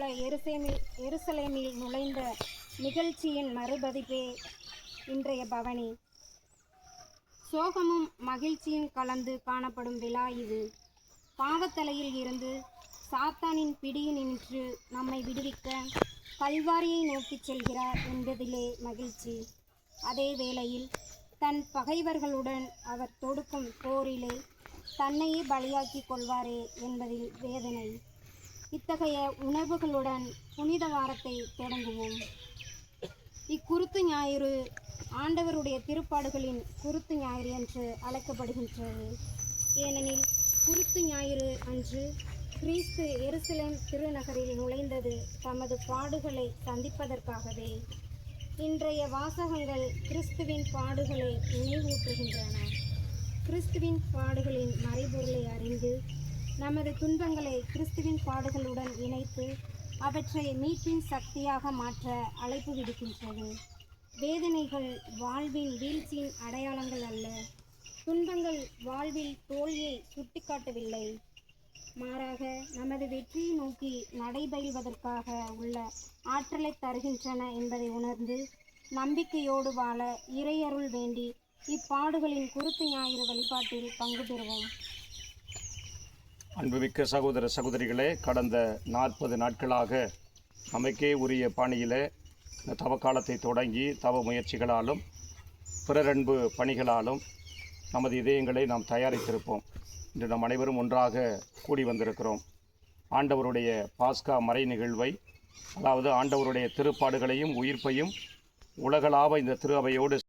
எருசலேமில் எருசலேமில் நுழைந்த நிகழ்ச்சியின் மறுபதிப்பே இன்றைய பவனி. சோகமும் மகிழ்ச்சியும் கலந்து காணப்படும் விழா இது. பாவத்தலையில் இருந்து சாத்தானின் பிடியினின்று நம்மை விடுவிக்க கல்வாரியை நோக்கிச் செல்கிறார் என்பதிலே மகிழ்ச்சி. அதே வேளையில் தன் பகைவர்களுடன் அவர் தொடுக்கும் போரிலே தன்னையே பலியாக்கிக் கொள்வாரே என்பதில் வேதனை. இத்தகைய உணர்வுகளுடன் புனித வாரத்தை தொடங்குவோம். இக்குருத்து ஞாயிறு ஆண்டவருடைய திருப்பாடுகளின் குருத்து ஞாயிறு என்று அழைக்கப்படுகின்றது. ஏனெனில் குருத்து ஞாயிறு அன்று கிறிஸ்து எருசலேம் திருநகரில் நுழைந்தது தமது பாடுகளை சந்திப்பதற்காகவே. இன்றைய வாசகங்கள் கிறிஸ்துவின் பாடுகளை நினைவூற்றுகின்றன கிறிஸ்துவின் பாடுகளின் மறைபொருளை அறிந்து நமது துன்பங்களை கிறிஸ்துவின் பாடுகளுடன் இணைத்து அவற்றை மீட்பின் சக்தியாக மாற்ற அழைப்பு விடுக்கின்றது. வேதனைகள் வாழ்வின் வீழ்ச்சியின் அடையாளங்கள் அல்ல. துன்பங்கள் வாழ்வில் தோல்வியை சுட்டிக்காட்டவில்லை. மாறாக நமது வெற்றியை நோக்கி நடைபெறுவதற்காக உள்ள ஆற்றலை தருகின்றன என்பதை உணர்ந்து நம்பிக்கையோடு வாழ இறையருள் வேண்டி இப்பாடுகளின் குருத்து ஞாயிறு வழிபாட்டில் பங்கு பெறுவோம். அன்புமிக்க சகோதர சகோதரிகளே கடந்த நாற்பது நாட்களாக நமக்கே உரிய பாணியிலே இந்த தவக்காலத்தை தொடங்கி தவ முயற்சிகளாலும் பிறரன்பு பணிகளாலும் நமது இதயங்களை நாம் தயாரித்திருப்போம். இன்று நாம் அனைவரும் ஒன்றாக கூடி வந்திருக்கிறோம். ஆண்டவருடைய பாஸ்கா மறை நிகழ்வை அதாவது ஆண்டவருடைய திருப்பாடுகளையும் உயிர்ப்பையும் உலகளாவ இந்த திரு அவையோடு